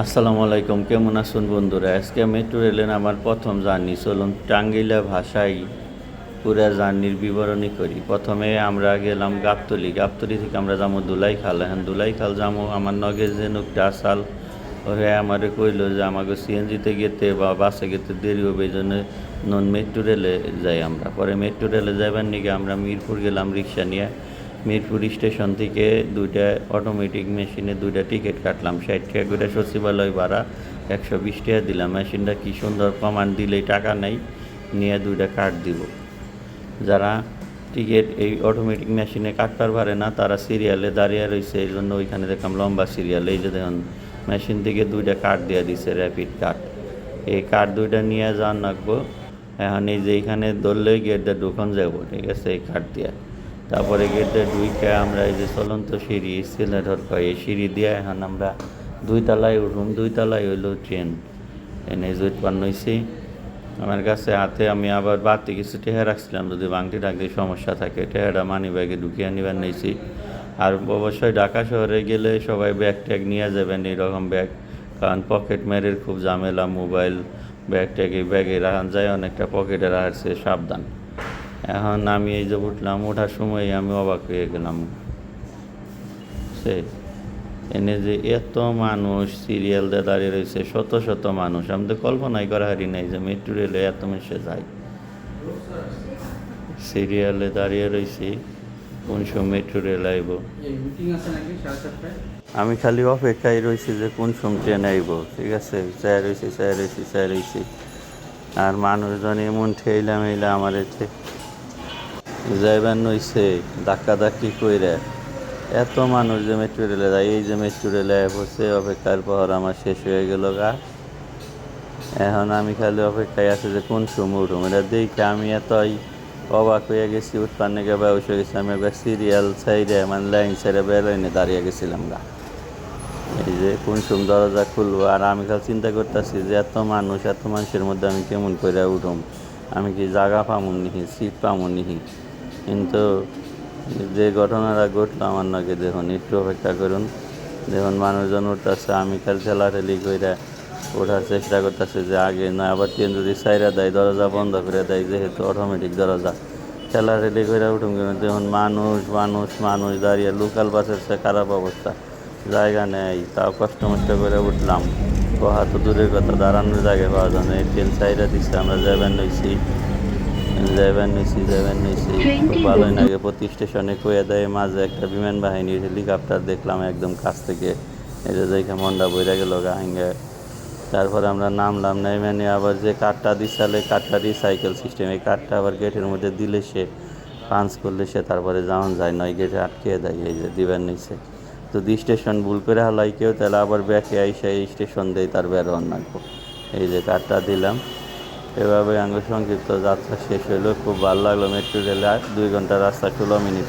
আসসালামু আলাইকুম, কেমন আছেন বন্ধুরা? আজকে মেট্রো রেলের আমার প্রথম জার্নি। চলুন টাঙ্গিলা ভাষায় পুরা জার্নির বিবরণী করি। প্রথমে আমরা গেলাম গাবতলি। গাবতলি থেকে আমরা যাব দুলাই খাল দুলাইখাল। এখন দুলাইখাল যাব, আমার নগে যে নোকটা আসাল ওহে আমারে কইলো যে আমাকে সিএনজিতে গেতে বা বাসে গেতে দেরি হবে, এই জন্য নন মেট্রো রেলে যাই আমরা। পরে মেট্রো রেলে যাবার নিকে আমরা মিরপুর গেলাম রিক্সা নিয়ে। মিরপুর স্টেশন থেকে দুইটা অটোমেটিক মেশিনে দুইটা টিকিট কাটলাম। ষাট টাকা করে সচিবালয় ভাড়া, একশো বিশ টাকা দিলাম। মেশিনটা কি সুন্দর কমান্ড দিলেই টাকা নেই, নিয়ে দুইটা কার্ড দিব। যারা টিকিট এই অটোমেটিক মেশিনে কাটতে পারে না, তারা সিরিয়ালে দাঁড়িয়ে রয়েছে, এই জন্য ওইখানে দেখলাম লম্বা সিরিয়াল এই যে দেখুন মেশিন থেকে দুইটা কার্ড দিয়ে দিছে র্যাপিড কার্ড এই কার্ড দুইটা নিয়ে যান রাখব এখন এই যে এইখানে ধরলেই গেটটা ঢুকন যাব ঠিক আছে? এই কার্ড দিয়ে। তারপরে গেটে ঢুইকে আমরা এই যে চলন্ত সিঁড়ি সিলেটর কয় এই সিঁড়ি দিয়ে এখন আমরা দুই তলায় উঠুম দুই তলায় হইল ট্রেন। এনে যে উৎপন্ন হয়েছি আমার কাছে হাতে আমি আবার বাড়তি কিছু টেহা রাখছিলাম, যদি বাংটি রাখতে সমস্যা থাকে, টেহাটা মানি ব্যাগে ঢুকিয়ে নিবার নিয়েছি আর অবশ্যই ঢাকা শহরে গেলে সবাই ব্যাগ ট্যাগ নিয়ে যাবেন এরকম ব্যাগ। কারণ পকেট মেরের খুব ঝামেলা, মোবাইল, ব্যাগ ট্যাগ ব্যাগে রাখান যায়, অনেকটা পকেটে রাখছে সাবধান। এখন আমি এই যে উঠলাম, ওঠার সময় আমি অবাক হয়ে গেলাম। সে, এনে যে এত মানুষ সিরিয়াল দিয়ে দাঁড়িয়ে রয়েছে, শত শত মানুষ। আমি তো কল্পনাই করা হারি নাই যে মেট্রো রেলে এত মানুষে যায়। সিরিয়ালে দাঁড়িয়ে রয়েছি, কোন সময় মেট্রো রেল আইব। আমি খালি অপেক্ষায় রয়েছি যে কোন সময় ট্রেন আইব। ঠিক আছে? চায় রয়েছি চায় রয়েছি চায় রয়েছি। আর মানুষজন এমন ঠেইলা মেইলা আমার যাইবার নইছে ধাক্কা ধাক্কি কইরা। এত মানুষ যে মেট্রো রেলে যায়, এই যে মেট্রো রেলে বসে অপেক্ষার পর আমার শেষ হয়ে গেল গা। এখন আমি খালি অপেক্ষায় আছে যে কোন সময় উঠুম। এটা দেখে আমি এতই অবাক হয়ে গেছি উৎপান্নে গে বয়স হয়ে গেছি। আমি একবার সিরিয়াল সাইডে মানে লাইন সাইডে বেলাইনে দাঁড়িয়ে গেছিলাম গা। এই যে কোন সময় দরজা খুলবো, আর আমি খালি চিন্তা করতেছি যে এত মানুষ, এত মানুষের মধ্যে আমি কেমন করে উঠুম। আমি কি জায়গা পামুন নিহি সিট পামু নিহি কিন্তু যে ঘটনাটা ঘটলো, আমার নাকি দেখুন একটু অপেক্ষা করুন। দেখুন, মানুষজন উঠতেছে, আমি খালি ঠেলাঠেলি করে ওঠার চেষ্টা করতেছে যে আগে না আবার ট্রেন যদি সাইরা দেয়, দরজা বন্ধ করে দেয়, যেহেতু অটোমেটিক দরজা। ঠেলাঠেলি করে উঠুন কিন্তু দেখুন, মানুষ মানুষ মানুষ দাঁড়িয়ে লোকাল বাসের সে খারাপ অবস্থা। জায়গা নেই, তাও কষ্ট মষ্ট করে উঠলাম। কহা তো দূরের কথা, দাঁড়ানোর জায়গা পাওয়া যায় না। এই ট্রেন সাইডে দিচ্ছে আমরা যাবেন নইছি যাবেন নিছি যাবেন নিছি খুব ভালোই লাগে। প্রতি স্টেশনে কয়ে দেয় মাঝে একটা বিমান বাহিনীর হেলিকপ্টার দেখলাম একদম কাছ থেকে। এটা দেখে মনটা বইরা গেল গাহিঙ্গে তারপরে আমরা নামলাম নেমে নিয়ে আবার যে কাঠটা দিছালে কাঠটা রিসাইকেল সিস্টেম এই কাঠটা আবার গেটের মধ্যে দিলে সে পাঞ্চ করলে সে তারপরে যাওয়ান যায় নয় গেটে আটকে দেয় এই যে দিবেন নিছে যদি স্টেশন ভুল করে হালাই কেউ তাহলে আবার ব্যাকে আইসা এই স্টেশন দেয় তার বেরোন রাখব এই যে কাঠটা দিলাম। এভাবে আঙ্গ সংক্ষিপ্ত যাত্রা শেষ হলো খুব ভালো লাগল মেট্রো রেলে দুই ঘণ্টা রাস্তা ষোলো মিনিট